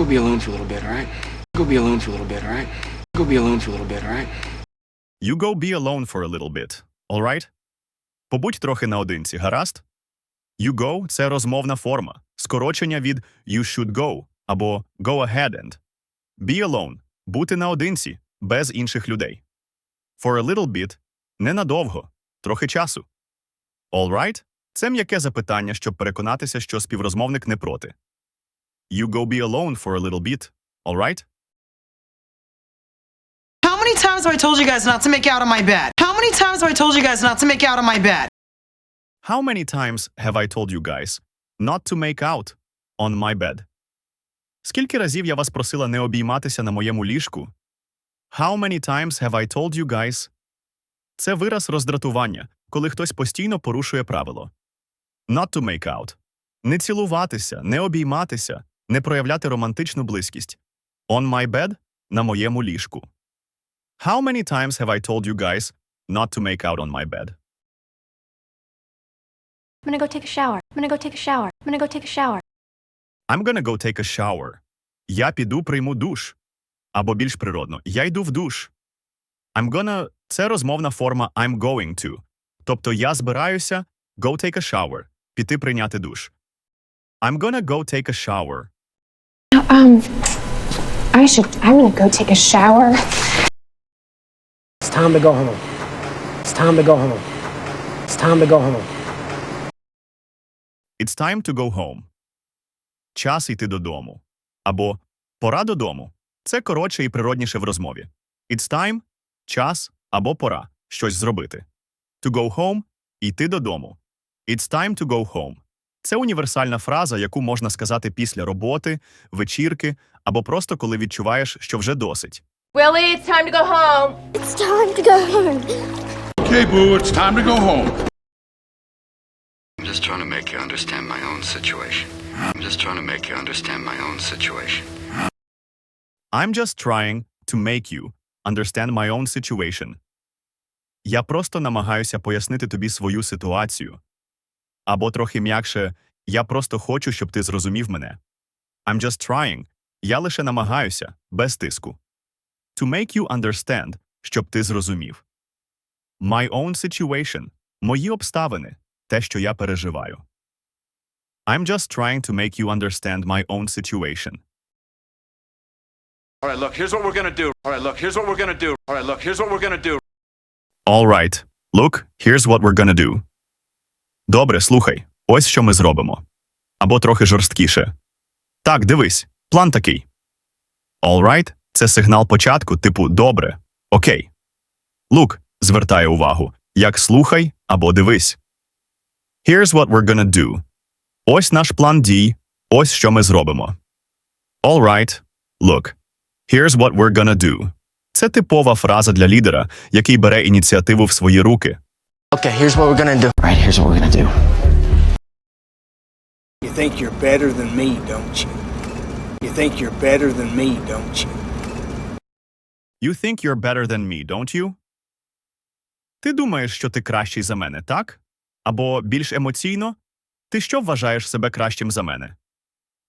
Go be alone for a little bit, all right? Go be alone for a little bit, all right? Go be alone for a little bit, all right? You go be alone for a little bit, alright? Побудь трохи наодинці, гаразд? You go – це розмовна форма, скорочення від you should go або go ahead and. Be alone – бути наодинці, без інших людей. For a little bit – ненадовго, трохи часу. Alright – це м'яке запитання, щоб переконатися, що співрозмовник не проти. You go be alone for a little bit, alright? How many times have I told you guys not to make out on my bed? How many times have I told you guys not to make out on my bed? How many times have I told you guys not to make out on my bed? Скільки разів я вас просила не обійматися на моєму ліжку? How many times have I told you guys? Це вираз роздратування, коли хтось постійно порушує правило. Not to make out. Не цілуватися, не обійматися, не проявляти романтичну близькість. On my bed – на моєму ліжку. How many times have I told you guys not to make out on my bed? I'm gonna go take a shower. I'm gonna go take a shower. I'm gonna go take a shower. I'm gonna go take a shower. Я піду прийму душ. Або більш природно, я йду в душ. I'm gonna – це розмовна форма I'm going to. Тобто я збираюся go take a shower. Піти прийняти душ. I'm gonna go take a shower. Um, I should. I'm gonna go take a shower. It's time to go home. It's time to go home. It's time to go home. It's time to go home. Час йти додому. Або пора додому. Це коротше і природніше в розмові. It's time – час або пора щось зробити. To go home – йти додому. It's time to go home. Це універсальна фраза, яку можна сказати після роботи, вечірки або просто коли відчуваєш, що вже досить. Willie, it's time to go home. It's time to go home. Okay, Boo, it's time to go home. I'm just trying to make you understand my own situation. I'm just trying to make you understand my own situation. I'm just trying to make you understand my own situation. Я просто намагаюся пояснити тобі свою ситуацію. Або трохи м'якше, я просто хочу, щоб ти зрозумів мене. I'm just trying. Я лише намагаюся, без тиску. To make you understand, щоб ти зрозумів. My own situation – мої обставини, те, що я переживаю. I'm just trying to make you understand my own situation. All right, look, here's what we're gonna do. All right, look, here's what we're gonna do. All right, look, here's what we're gonna do. All right. Look, here's what we're gonna do. Добре, слухай. Ось що ми зробимо. Або трохи жорсткіше. Так, дивись. План такий. All right – це сигнал початку, типу добре. Окей. Look звертає увагу. Як слухай або дивись. Here's what we're gonna do. Ось наш план дій. Ось що ми зробимо. All right. Look. Here's what we're gonna do. Це типова фраза для лідера, який бере ініціативу в свої руки. Okay, here's what we're gonna do. All Right, here's what we're gonna do. You think you're better than me, don't you? You think you're better than me, don't you? You think you're better than me, don't you? Ти думаєш, що ти кращий за мене, так? Або більш емоційно? Ти що вважаєш себе кращим за мене?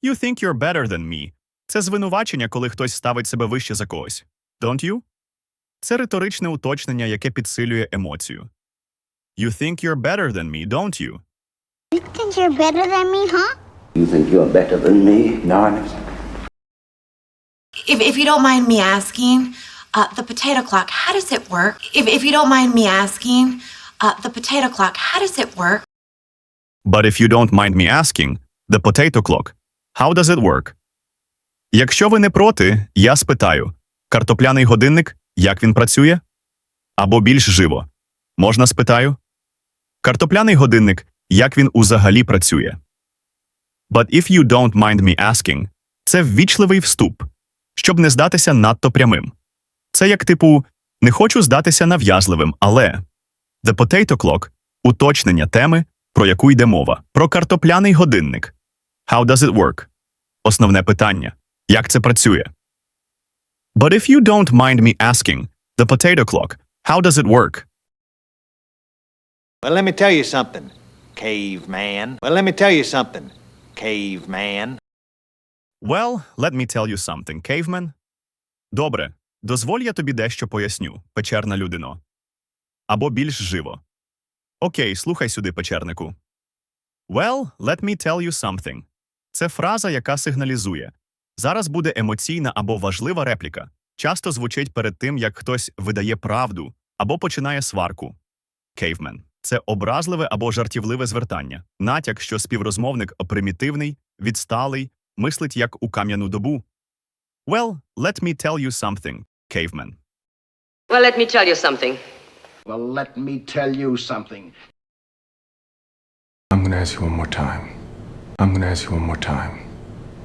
You think you're better than me. Це звинувачення, коли хтось ставить себе вище за когось. Don't you? Це риторичне уточнення, яке підсилює емоцію. You think you're better than me, don't you? You think you're better than me, huh? You think you're better than me, darling? If, if you don't mind me asking, uh, the potato clock, how does it work? If, if you don't mind me asking, uh, the potato clock, how does it work? But if you don't mind me asking, the potato clock, how does it work? Якщо ви не проти, я спитаю, картопляний годинник, як він працює? Або більш живо. Можна спитаю? Картопляний годинник, як він узагалі працює? But if you don't mind me asking, це ввічливий вступ, щоб не здатися надто прямим. Це як типу не хочу здатися нав'язливим, але The potato clock – уточнення теми, про яку йде мова, про картопляний годинник. How does it work? Основне питання. Як це працює? But if you don't mind me asking, the potato clock, how does it work? Well, let me tell you something, caveman. Well, let me tell you something, caveman. Well, let me tell you something, caveman. Добре, дозволь я тобі дещо поясню, печерна людино. Або більш живо. Окей, слухай сюди, печернику. Well, let me tell you something. Це фраза, яка сигналізує. Зараз буде емоційна або важлива репліка. Часто звучить перед тим, як хтось видає правду або починає сварку. Caveman – це образливе або жартівливе звертання, натяк, що співрозмовник примітивний, відсталий, мислить як у кам'яну добу. Well, let me tell you something, caveman. Well, let me tell you something. Well, let me tell you something. I'm gonna ask you one more time. I'm gonna ask you one more time.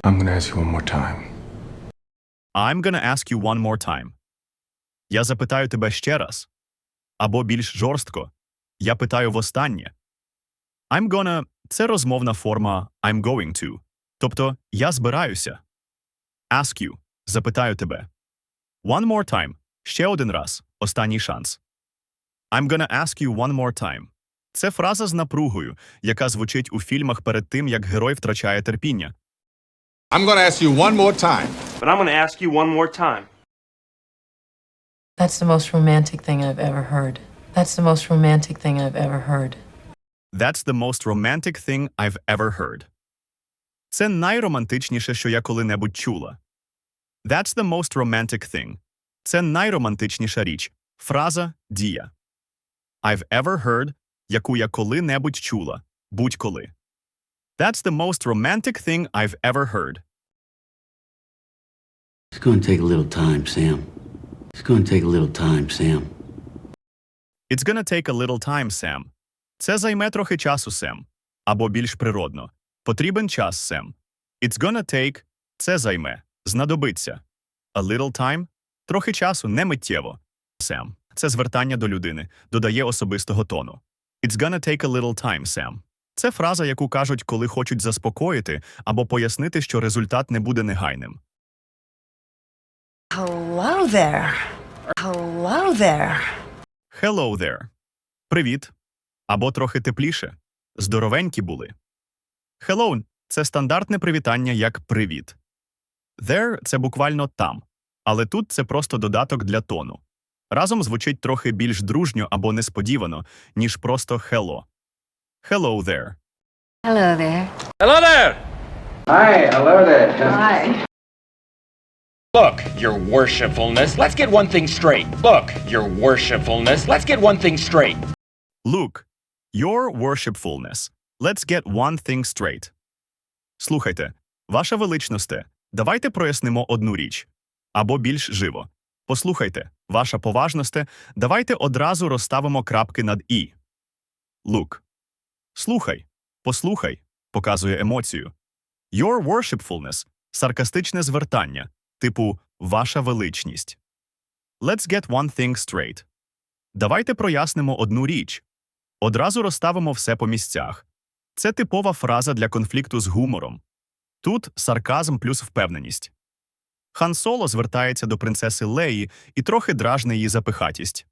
I'm gonna ask you one more time. I'm gonna ask you one more time. Я запитаю тебе ще раз. Або більш жорстко. Я питаю востаннє. I'm gonna – це розмовна форма I'm going to. Тобто я збираюся. Ask you – запитаю тебе. One more time – ще один раз. Останній шанс. I'm gonna ask you one more time. Це фраза з напругою, яка звучить у фільмах перед тим, як герой втрачає терпіння. I'm gonna ask you one more time. But I'm gonna ask you one more time. That's the most romantic thing I've ever heard. That's the most romantic thing I've ever heard. That's the most romantic thing I've ever heard. Це найромантичніше, що я коли-небудь чула. That's the most romantic thing. Це найромантичніша річ. Фраза дія. I've ever heard, яку я коли-небудь чула. Будь-коли. That's the most romantic thing I've ever heard. It's gonna take a little time, Sam. It's gonna take a little time, Sam. It's gonna take a little time, Sam. Це займе трохи часу, Сем. Або більш природно. Потрібен час, Сем. It's gonna take – це займе. Знадобиться. A little time – трохи часу, не миттєво. Сем. Це звертання до людини, додає особистого тону. It's gonna take a little time, Sam. Це фраза, яку кажуть, коли хочуть заспокоїти або пояснити, що результат не буде негайним. Hello there. Hello there. Hello there. Привіт. Або трохи тепліше. Здоровенькі були. Hello – це стандартне привітання як привіт. There – це буквально там. Але тут це просто додаток для тону. Разом звучить трохи більш дружньо або несподівано, ніж просто hello. Hello there. Hello there. Hello there! Hi, hello there. Look, your worshipfulness, let's get one thing straight. Look, your worshipfulness, let's get one thing straight. Look, your worshipfulness. Let's get one thing straight. Слухайте, ваша величносте, давайте прояснимо одну річ. Або більш живо. Послухайте, ваша поважносте, давайте одразу розставимо крапки над «і». Look. Слухай, послухай, показує емоцію. Your worshipfulness – саркастичне звертання, типу «ваша величність». Let's get one thing straight. Давайте прояснимо одну річ. Одразу розставимо все по місцях. Це типова фраза для конфлікту з гумором. Тут сарказм плюс впевненість. Хан Соло звертається до принцеси Леї і трохи дражне її запихатість.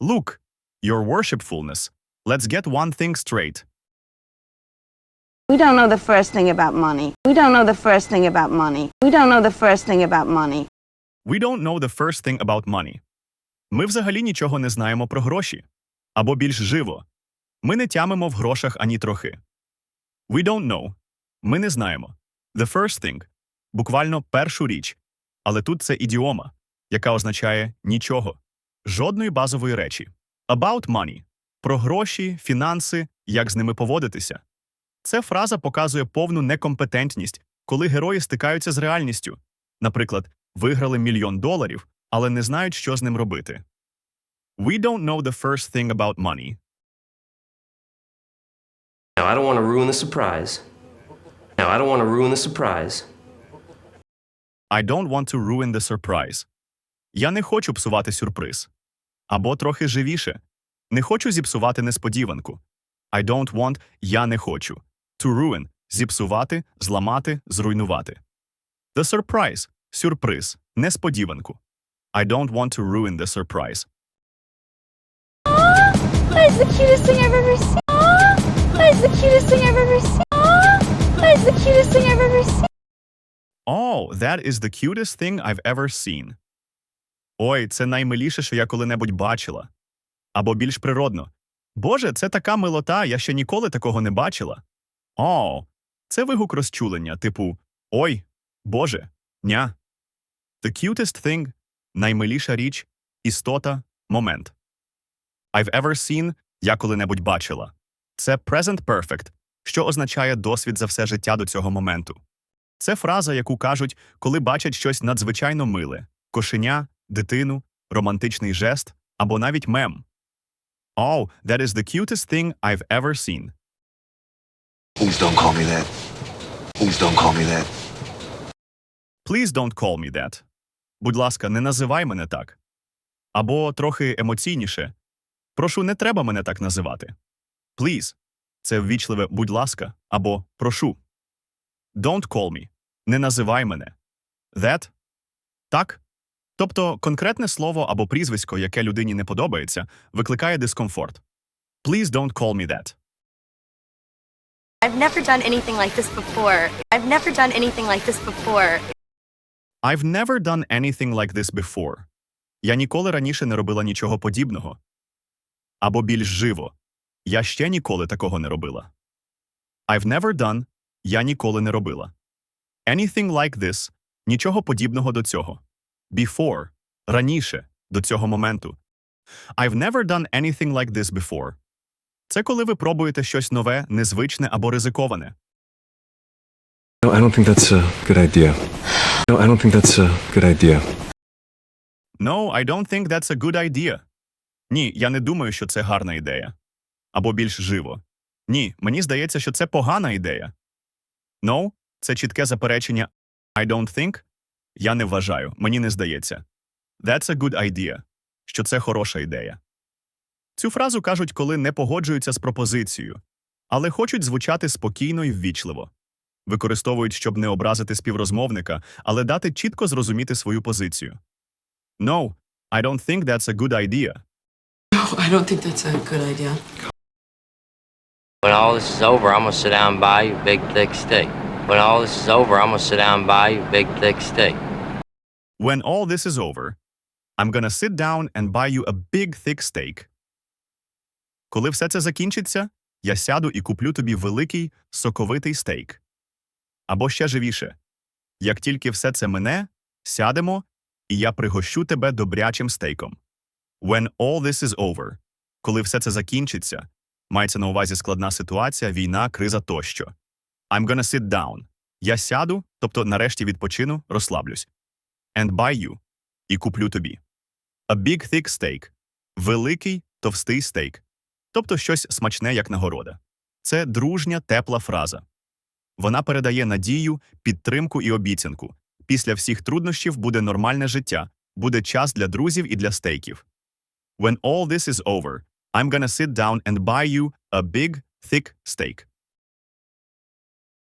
Look, your worshipfulness. Let's get one thing straight. We don't know the first thing about money. We don't know the first thing about money. We don't know the first thing about money. We don't know the first thing about money. Ми взагалі нічого не знаємо про гроші. Або більш живо. Ми не тямимо в грошах ані трохи. We don't know. Ми не знаємо. The first thing – буквально першу річ. Але тут це ідіома, яка означає нічого. Жодної базової речі. About money – про гроші, фінанси, як з ними поводитися. Ця фраза показує повну некомпетентність, коли герої стикаються з реальністю. Наприклад, виграли мільйон доларів, але не знають, що з ним робити. We don't know the first thing about money. Now, I don't want to ruin the surprise. Now, I don't want to ruin the surprise. I don't want to ruin the surprise. Я не хочу псувати сюрприз. Або трохи живіше. Не хочу зіпсувати несподіванку. I don't want – я не хочу. To ruin – зіпсувати, зламати, зруйнувати. The surprise – сюрприз, несподіванку. I don't want to ruin the surprise. That is the cutest thing I've ever seen. That is the cutest thing I've ever seen. That is the cutest thing I've ever seen. Wow, that is the cutest thing I've ever seen. Ой, це наймиліше, що я коли-небудь бачила. Або більш природно. Боже, це така милота, я ще ніколи такого не бачила. О, це вигук розчулення, типу Ой, Боже, ня. The cutest thing – наймиліша річ, істота, момент. I've ever seen – я коли-небудь бачила. Це present perfect, що означає досвід за все життя до цього моменту. Це фраза, яку кажуть, коли бачать щось надзвичайно миле кошеня, дитину, романтичний жест або навіть мем. Oh, that is the cutest thing I've ever seen. Please don't call me that. Please don't call me that. Please don't call me that. Будь ласка, не називай мене так. Або трохи емоційніше. Прошу, не треба мене так називати. Please – це ввічливе будь ласка або прошу. Don't call me. Не називай мене. That – так. Тобто конкретне слово або прізвисько, яке людині не подобається, викликає дискомфорт. Please don't call me that. I've never done anything like this before. I've never done anything like this before. I've never done anything like this before. Я ніколи раніше не робила нічого подібного. Або більш живо. Я ще ніколи такого не робила. I've never done. Я ніколи не робила. Anything like this. Нічого подібного до цього. Before. Раніше. До цього моменту. I've never done anything like this before. Це коли ви пробуєте щось нове, незвичне або ризиковане. No, I don't think that's a good idea. No, I don't think that's a good idea. No, I don't think that's a good idea. Ні, я не думаю, що це гарна ідея. Або більш живо. Ні, мені здається, що це погана ідея. No – це чітке заперечення I don't think. Я не вважаю, мені не здається. That's a good idea. Що це хороша ідея. Цю фразу кажуть, коли не погоджуються з пропозицією, але хочуть звучати спокійно і ввічливо. Використовують, щоб не образити співрозмовника, але дати чітко зрозуміти свою позицію. No, I don't think that's a good idea. No, I don't think that's a good idea. When all this is over, I'm gonna sit down and buy you a big thick steak. When all this is over, I'm gonna sit down and buy you a big thick steak. When all this is over, I'm gonna sit down and buy you a big thick steak. Коли все це закінчиться, я сяду і куплю тобі великий соковитий стейк. Або ще живіше. Як тільки все це мине, сядемо, і я пригощу тебе добрячим стейком. When all this is over. Коли все це закінчиться, мається на увазі складна ситуація, війна, криза тощо. I'm gonna sit down. Я сяду, тобто нарешті відпочину, розслаблюсь. And buy you. І куплю тобі. A big thick steak. Великий, товстий стейк. Тобто щось смачне, як нагорода. Це дружня, тепла фраза. Вона передає надію, підтримку і обіцянку. Після всіх труднощів буде нормальне життя, буде час для друзів і для стейків. When all this is over, I'm gonna sit down and buy you a big, thick steak.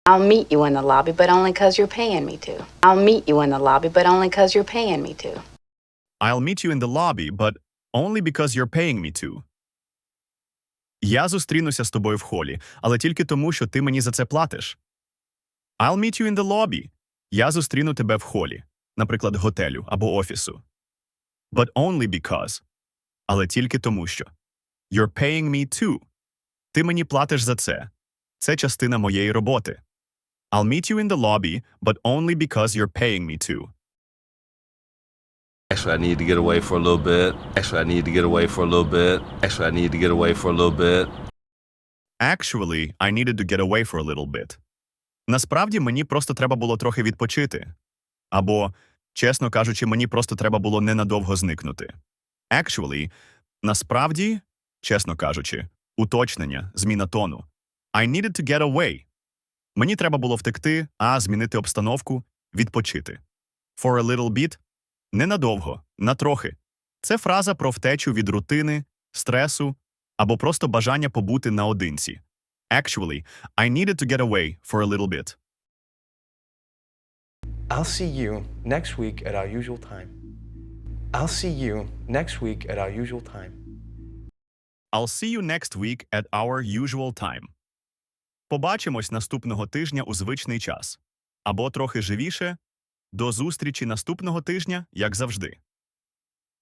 I'll meet you in the lobby, but only because you're paying me to. I'll meet you in the lobby, but only because you're paying me to. I'll meet you in the lobby, but only because you're paying me to. Я зустрінуся з тобою в холі, але тільки тому, що ти мені за це платиш. I'll meet you in the lobby. Я зустріну тебе в холі, наприклад, готелю або офісу. But only because. Але тільки тому, що. You're paying me too. Ти мені платиш за це. Це частина моєї роботи. I'll meet you in the lobby, but only because you're paying me to. Actually, I need to get away for a little bit. Actually, I need to get away for a little bit. Actually, I need to get away for a little bit. Actually, I needed to get away for a little bit. Насправді мені просто треба було трохи відпочити. Або, чесно кажучи, мені просто треба було ненадовго зникнути. Actually, насправді, чесно кажучи, уточнення, зміна тону. I needed to get away. Мені треба було втекти, а змінити обстановку, відпочити. For a little bit – ненадовго, на трохи. Це фраза про втечу від рутини, стресу або просто бажання побути наодинці. Actually, I needed to get away for a little bit. I'll see you next week at our usual time. I'll see you next week at our usual time. I'll see you next week at our usual time. Побачимось наступного тижня у звичний час. Або трохи живіше. До зустрічі наступного тижня, як завжди.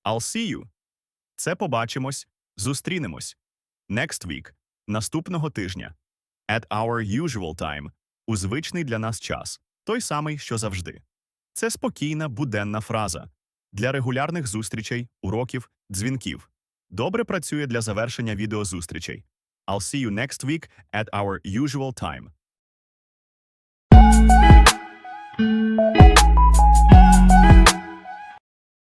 I'll see you. Це побачимось, зустрінемось. Next week – наступного тижня. At our usual time – у звичний для нас час. Той самий, що завжди. Це спокійна, буденна фраза. Для регулярних зустрічей, уроків, дзвінків. Добре працює для завершення відеозустрічей. I'll see you next week at our usual time. you